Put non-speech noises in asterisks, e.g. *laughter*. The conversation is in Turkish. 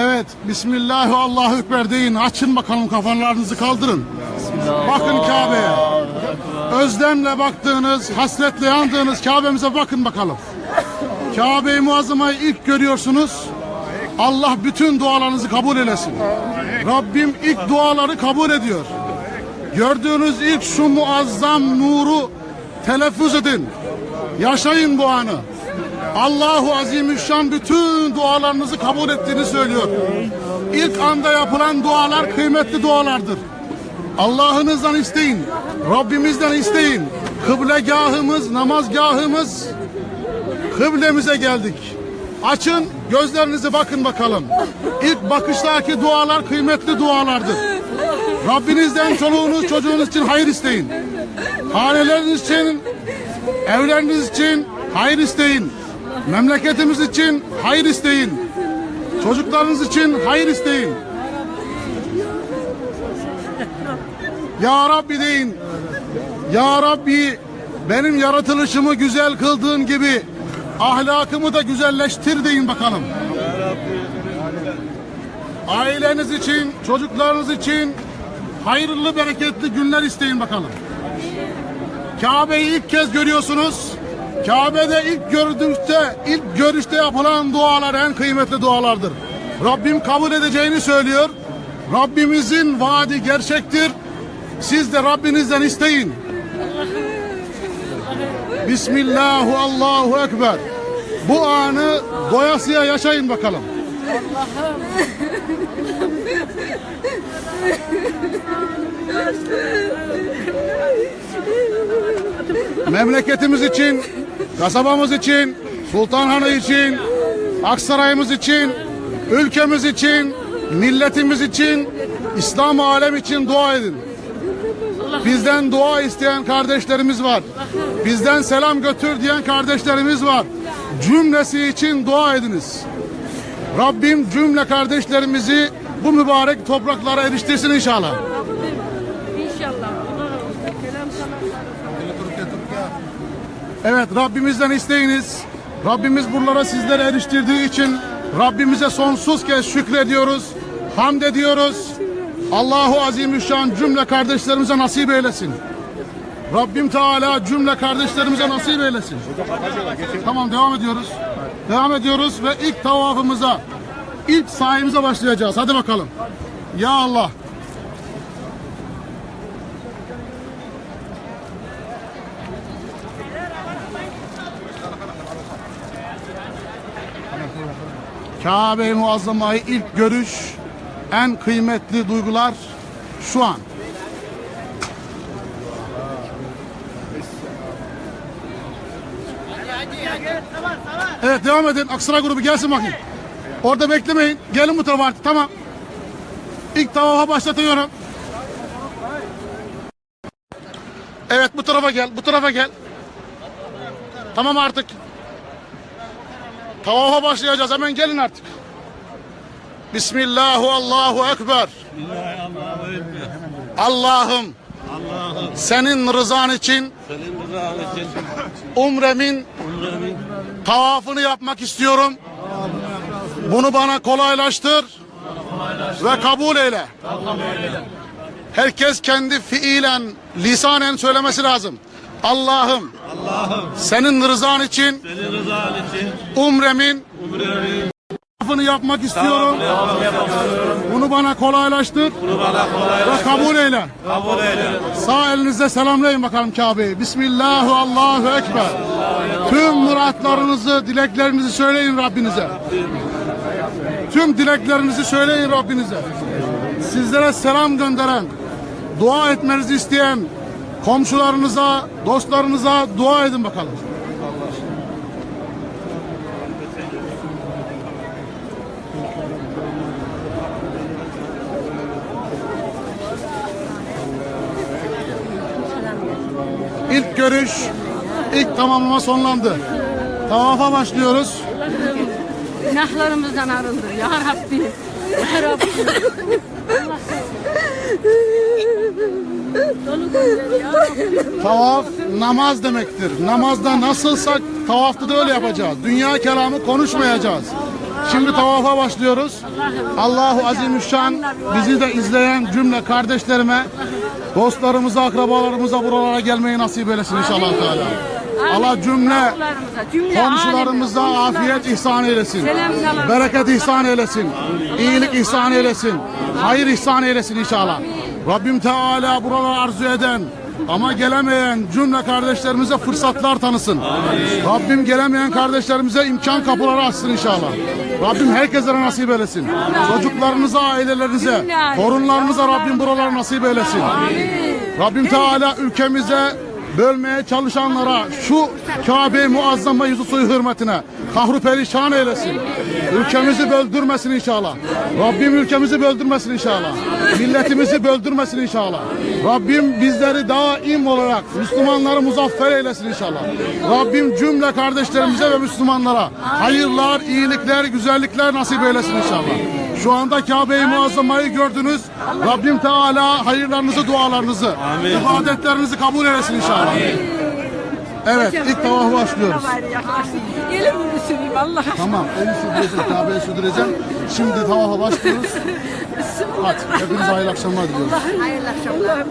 Evet, Bismillah Allahu Ekber deyin. Açın bakalım kafalarınızı kaldırın. Bakın Kabe'ye. Özlemle baktığınız, hasretle yandığınız Kabe'mize bakın bakalım. Kabe-i Muazzama'yı ilk görüyorsunuz. Allah bütün dualarınızı kabul eylesin. Rabbim ilk duaları kabul ediyor. Gördüğünüz ilk şu muazzam nuru telaffuz edin. Yaşayın bu anı. Allahu Azimüşşan bütün dualarınızı kabul ettiğini söylüyor. İlk anda yapılan dualar kıymetli dualardır. Allah'ınızdan isteyin. Rabbimizden isteyin. Kıblegahımız, namazgahımız, kıblemize geldik. Açın gözlerinizi bakın bakalım. İlk bakıştaki dualar kıymetli dualardır. Rabbinizden çoluğunuz çocuğunuz için hayır isteyin. Haneleriniz için, evleriniz için hayır isteyin. Memleketimiz için hayır isteyin. Çocuklarınız için hayır isteyin. Ya Rabbi deyin. Ya Rabbi benim yaratılışımı güzel kıldığın gibi ahlakımı da güzelleştir deyin bakalım. Aileniz için, çocuklarınız için hayırlı bereketli günler isteyin bakalım. Kabe'yi ilk kez görüyorsunuz. Kabe'de ilk gördükte, ilk görüşte yapılan dualar en kıymetli dualardır. Rabbim kabul edeceğini söylüyor. Rabbimizin vaadi gerçektir. Siz de Rabbinizden isteyin. Bismillahu Allahu Ekber. Bu anı doyasıya yaşayın bakalım. Memleketimiz için, kasabamız için, Sultanhanı için, Aksaray'ımız için, ülkemiz için, milletimiz için, İslam alem için dua edin. Bizden dua isteyen kardeşlerimiz var. Bizden selam götür diyen kardeşlerimiz var. Cümlesi için dua ediniz. Rabbim cümle kardeşlerimizi bu mübarek topraklara eriştirsin inşallah. İnşallah. Selam sana. Evet Rabbimizden isteyiniz. Rabbimiz buralara sizleri eriştirdiği için Rabbimize sonsuz kez şükrediyoruz. Hamd ediyoruz. Allahu Azimüşşan cümle kardeşlerimize nasip eylesin. Rabbim Teala cümle kardeşlerimize nasip eylesin. Tamam devam ediyoruz. Devam ediyoruz ve ilk tavafımıza, ilk sayımıza başlayacağız. Hadi bakalım. Ya Allah. Kabe-i Muazzama'yı ilk görüş, en kıymetli duygular şu an. Evet devam edin. Aksara grubu gelsin bakayım. Orada beklemeyin. Gelin bu tarafa artık. Tamam. İlk tavafa başlatıyorum. Evet bu tarafa gel. Bu tarafa gel. Tamam artık. Tavafa başlayacağız. Hemen gelin artık. Bismillahu Allahu Ekber. Allah'ım senin rızan için Senin rızan için umremin umremin tavafını yapmak istiyorum. Bunu bana kolaylaştır ve kabul eyle. Herkes kendi fiilen, lisanen söylemesi lazım. Allah'ım senin rızan için senin rızan için umremin umremin tavafını yapmak istiyorum. Bunu bana kolaylaştır bunu bana kolay ve kabul eyle. kabul eyle. Sağ elinizle selamlayın bakalım Kabe'yi. Bismillahu Allahu Ekber. Tüm muratlarınızı, dileklerinizi söyleyin Rabbinize. Tüm dileklerinizi söyleyin Rabbinize. Sizlere selam gönderen, dua etmenizi isteyen komşularınıza, dostlarınıza dua edin bakalım. İlk görüş, ilk tamamlama sonlandı. Tavafa başlıyoruz. Günahlarımızdan arındır ya Rabbi. Ya Rabbi. *laughs* Tavaf namaz demektir. Namazda nasılsak tavafta da öyle yapacağız. Dünya kelamı konuşmayacağız. Şimdi tavafa başlıyoruz. Allahu Azimüşşan bizi de izleyen cümle kardeşlerime, dostlarımıza, akrabalarımıza buralara gelmeyi nasip eylesin inşallah Teala. Allah cümle Komşularımıza, afiyet ihsan eylesin. Bereket ihsan eylesin. iyilik ihsan eylesin. Hayır ihsan eylesin inşallah. Rabbim Teala buraları arzu eden ama gelemeyen cümle kardeşlerimize fırsatlar tanısın. Rabbim gelemeyen kardeşlerimize imkan kapıları açsın inşallah. Rabbim herkese nasip eylesin. Çocuklarınıza, ailelerinize, torunlarınıza Rabbim buraları nasip eylesin. Rabbim Teala ülkemize bölmeye çalışanlara şu Kabe-i Muazzama yüzü suyu hürmetine kahru perişan eylesin. Ülkemizi böldürmesin inşallah. Rabbim ülkemizi böldürmesin inşallah. Milletimizi böldürmesin inşallah. Rabbim bizleri daim olarak Müslümanları muzaffer eylesin inşallah. Rabbim cümle kardeşlerimize ve Müslümanlara hayırlar, iyilikler, güzellikler nasip eylesin inşallah. Şu anda Kabe-i Muazzama'yı gördünüz. Rabbim Teala hayırlarınızı, dualarınızı, ibadetlerinizi kabul eylesin inşallah. Evet, ilk tavafa başlıyoruz. Elimi süreyim Allah aşkına. Tamam, eli sürdüreceğim, Kabe'yi sürdüreceğim. Şimdi tavafa başlıyoruz. *laughs* Hadi, hepinize hayırlı akşamlar diliyoruz. Hayırlı akşamlar.